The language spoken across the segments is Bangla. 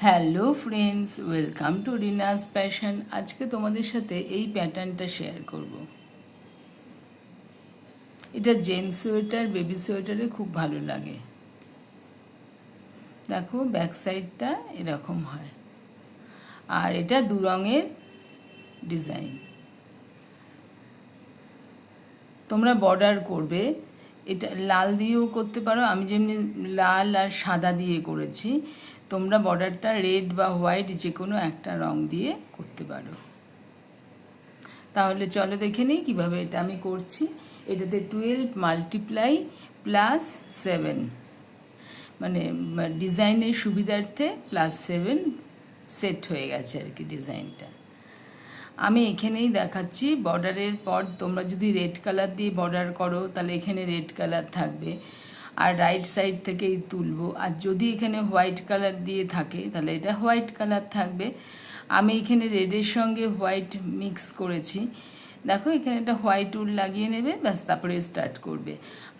Hello friends, welcome to Rina's passion. আজকে তোমাদের সাথে এই প্যাটার্নটা শেয়ার করব। এটা জেন্টস সোয়েটার, বেবি সোয়েটারে খুব ভালো লাগে। দেখো, ব্যাক সাইডটা এরকম হয়। আর এটা দু রঙের ডিজাইন। তোমরা বর্ডার করবে। এটা লাল দিয়েও করতে পারো। আমি যেমনি লাল আর সাদা দিয়ে করেছি। তোমরা বর্ডারটা রেড বা হোয়াইট যে কোনো একটা রং দিয়ে করতে পারো। তাহলে চলো দেখে নিই কীভাবে এটা আমি করছি। এটাতে টুয়েলভ মাল্টিপ্লাই প্লাস সেভেন মানে ডিজাইনের সুবিধার্থে প্লাস সেভেন সেট হয়ে গেছে আর কি ডিজাইনটা। আমি এখানেই দেখাচ্ছি, বর্ডারের পর তোমরা যদি রেড কালার দিয়ে বর্ডার করো, তাহলে এখানে রেড কালার থাকবে। আর রাইট সাইড থেকেই তুলবো। আর যদি এখানে হোয়াইট কালার দিয়ে থাকে, তাহলে এটা হোয়াইট কালার থাকবে। আমি এখানে রেডের সঙ্গে হোয়াইট মিক্স করেছি। দেখো, এখানে একটা হোয়াইট উল লাগিয়ে নেবে, ব্যাস, তারপরে স্টার্ট করবে।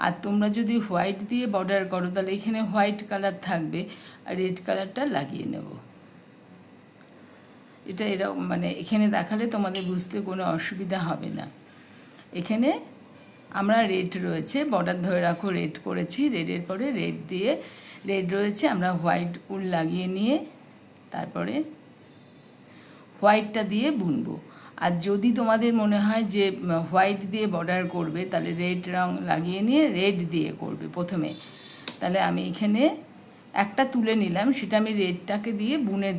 আর তোমরা যদি হোয়াইট দিয়ে বর্ডার করো, তাহলে এখানে হোয়াইট কালার থাকবে। আর রেড কালারটা লাগিয়ে নেব। এটা এরকম মানে এখানে দেখালে তোমাদের বুঝতে কোনো অসুবিধা হবে না। এখানে আমরা রেড রয়েছে বর্ডার ধরে রাখো রেড করেছি রেডের পরে রেড দিয়ে রেড রয়েছে, আমরা হোয়াইট উল লাগিয়ে নিয়ে তারপরে হোয়াইটটা দিয়ে বুনবো। আর যদি তোমাদের মনে হয় যে হোয়াইট দিয়ে বর্ডার করবে, তাহলে রেড রং লাগিয়ে নিয়ে রেড দিয়ে করবে প্রথমে। তাহলে আমি এখানে একটা তুলে নিলাম, সেটা আমি রেডটাকে দিয়ে বুনে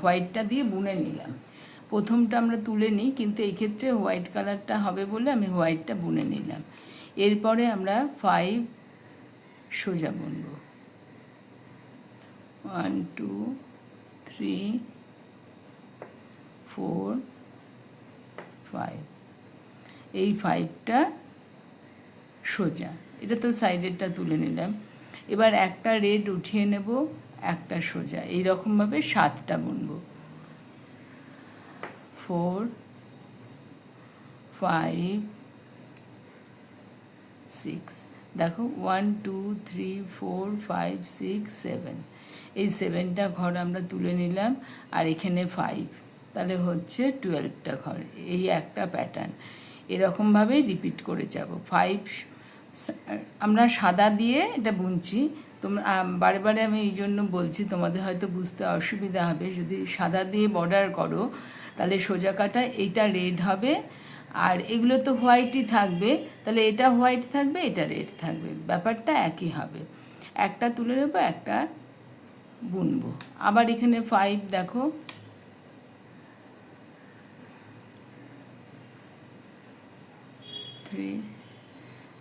হোয়াইটটা দিয়ে বুনে নিলাম। প্রথমটা আমরা তুলে নিই, কিন্তু এই ক্ষেত্রে হোয়াইট কালারটা হবে বলে আমি হোয়াইটটা বুনে নিলাম। এরপরে আমরা ফাইভ সোজা বুনব। One two three four five এই ফাইভটা সোজা। এটা তো সাইডেরটা তুলে নিলাম। এবার একটা রেড উঠিয়ে নেব, একটা সোজা। এই রকমভাবে সাতটা বুনব। ফোর ফাইভ সিক্স দেখো one two three four five six seven এই সেভেনটা ঘর আমরা তুলে নিলাম, আর এখানে ফাইভ তাহলে হচ্ছে টুয়েলভটা ঘর। এই একটা প্যাটার্ন এরকমভাবেই রিপিট করে যাব। ফাইভ আমরা সাদা দিয়ে এটা বুনছি। তোমরা বারে বারে আমি এই জন্য বলছি, তোমাদের হয়তো বুঝতে অসুবিধা হবে। যদি সাদা দিয়ে বর্ডার করো, তাহলে সোজা কাটা, এইটা রেড হবে। আর এগুলো তো হোয়াইটই থাকবে। তাহলে এটা হোয়াইট থাকবে, এটা রেড থাকবে। ব্যাপারটা একই হবে। একটা তুলে নেব, একটা বুনবো। আবার এখানে ফাইভ দেখো। থ্রি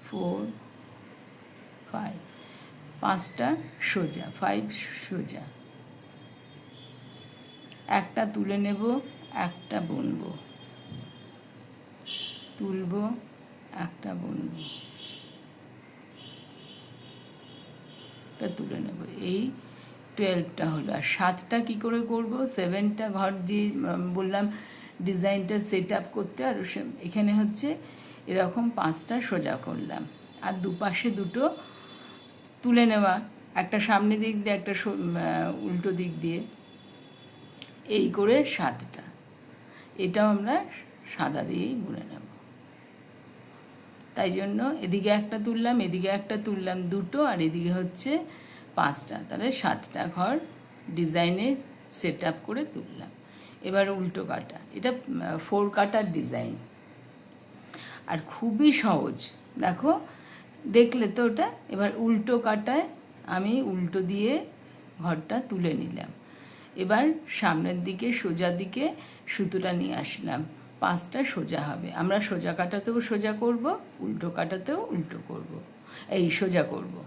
ফোর পাঁচটা সোজা ফাইভ সোজা। একটা তুলে নেব, একটা বুনব। তুলব, একটা বুনব। তুলে নেব। এই টুয়েলভটা হলো। আর সাতটা কি করে করব? সেভেনটা ঘর দিয়ে বললাম ডিজাইনটা সেট আপ করতে। আর এখানে হচ্ছে এরকম পাঁচটা সোজা করলাম। আর দুপাশে দুটো তুলে নেওয়া, একটা সামনে দিক দিয়ে, একটা উল্টো দিক দিয়ে। এই করে সাতটা। এটাও আমরা সাদা দিয়েই বুনে নেব। তাই জন্য এদিকে একটা তুললাম, এদিকে একটা তুললাম দুটো, আর এদিকে হচ্ছে পাঁচটা। তাহলে সাতটা ঘর ডিজাইনে সেট আপ করে তুললাম। এবার উল্টো কাটা। এটা ফোর কাটার ডিজাইন। আর খুবই সহজ। দেখো দেখলে তো ওটা, এবার উল্টো কাটায় আমি উল্টো দিয়ে ঘরটা তুলে নিলাম। এবার সামনের দিকে, সোজা দিকে সুতোটা নিয়ে আসলাম। পাঁচটা সোজা হবে। আমরা সোজা কাটাতেও সোজা করব, উল্টো কাটাতেও উল্টো করব। এই সোজা করব।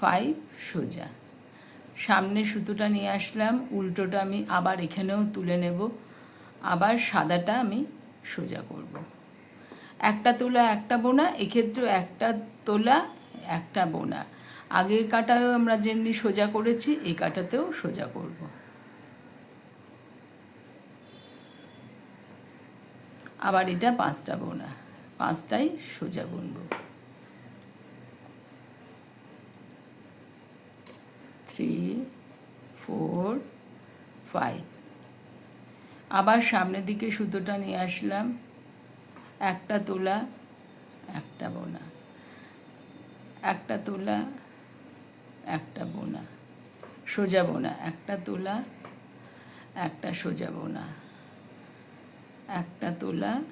ফাইভ সোজা। সামনে সুতোটা নিয়ে আসলাম, উল্টোটা আমি আবার এখানেও তুলে নেব। আবার সাদাটা আমি সোজা করব। একটা তোলা, একটা বোনা, এক্ষেত্রেও একটা তোলা, একটা বোনা। আগের কাটাও আমরা যেমনি সোজা করেছি, এই কাটাতেও সোজা করব। আবার এটা পাঁচটা বোনা, পাঁচটাই সোজা বুনব। থ্রি ফোর ফাইভ আবার সামনের দিকে সুতোটা নিয়ে আসলাম। একটা তোলা, একটা বোনা। একটা তোলা, একটা বোনা। সোজা বোনা, একটা তোলা, একটা সোজা বোনা। একটা তোলা,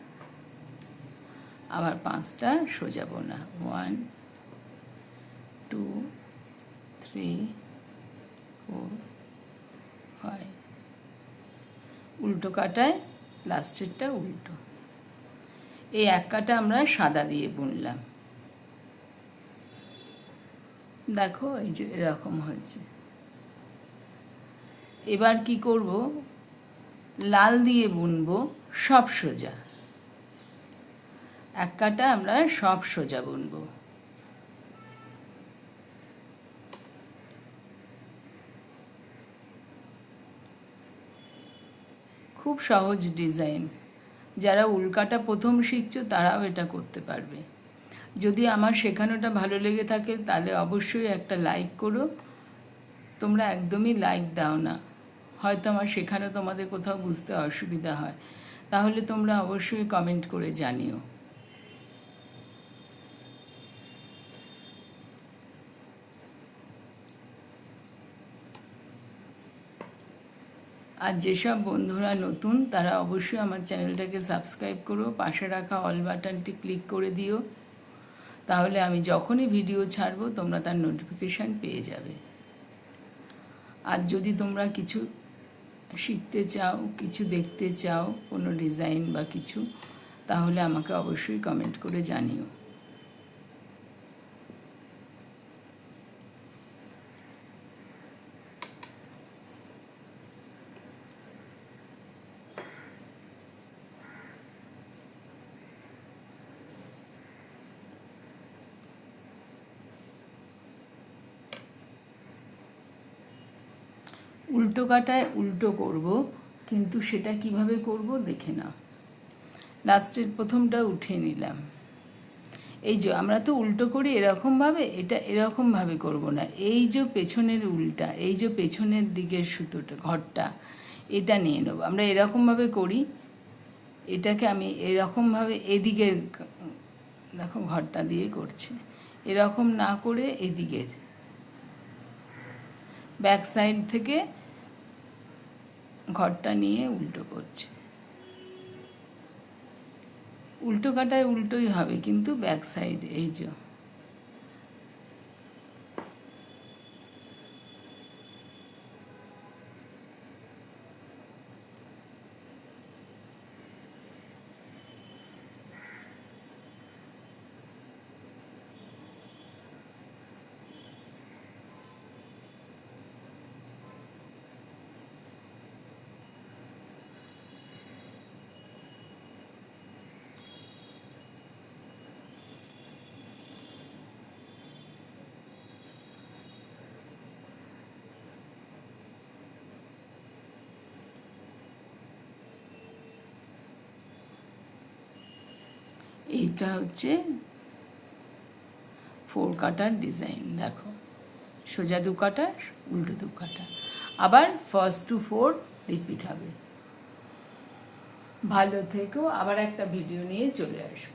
আবার পাঁচটা সোজা বোনা। One two three four five উল্টো কাটায় লাস্টেরটা উল্টো। এই এক কাটা আমরা সাদা দিয়ে বুনলাম। দেখো, এই যে এরকম হয়েছে। এবার কি করব? লাল দিয়ে বুনবো সব সোজা। এক কাটা আমরা সব সোজা বুনবো। খুব সহজ ডিজাইন। যারা উল্কাটা প্রথম শিখছো, তারাও এটা করতে পারবে। যদি আমার শেখানোটা ভালো লেগে থাকে, তাহলে অবশ্যই একটা লাইক করো। তোমরা একদমই লাইক দাও না। হয়তো আমার শেখানো তোমাদের কোথাও বুঝতে অসুবিধা হয়। তাহলে তোমরা অবশ্যই কমেন্ট করে জানিও। আর যেসব বন্ধুরা নতুন, তারা অবশ্যই আমার চ্যানেলটাকে সাবস্ক্রাইব করো, পাশে রাখা অল বাটনটি ক্লিক করে দিও। তাহলে আমি যখনই ভিডিও ছাড়বো, তোমরা তার নোটিফিকেশান পেয়ে যাবে। আর যদি তোমরা কিছু শিখতে চাও, কিছু দেখতে চাও, কোনো ডিজাইন বা কিছু, তাহলে আমাকে অবশ্যই কমেন্ট করে জানিও। উল্টো কাটায় উল্টো করব, কিন্তু সেটা কীভাবে করব দেখে নাও। লাস্টের প্রথমটা উঠে নিলাম। এই যে, আমরা তো উল্টো করি এরকমভাবে, এটা এরকমভাবে করব না। এই যে, পেছনের উল্টা, এই যে, পেছনের দিকের সুতোটা, ঘরটা, এটা নিয়ে নেব। আমরা এরকমভাবে করি, এটাকে আমি এরকমভাবে এদিকের দেখো, ঘরটা দিয়ে করছি। এরকম না করে এদিকের ব্যাক সাইড থেকে ঘরটা নিয়ে উল্টো করছে। উল্টো কাটায় উল্টোই হবে কিন্তু ব্যাক সাইড এই যে এইটা হচ্ছে ফোর কাটার ডিজাইন, দেখো। সোজা দু কাটা উল্টো দু কাটা আবার ফার্স্ট টু ফোর রিপিট হবে। ভালো থেকো, আবার একটা ভিডিও নিয়ে চলে আসব।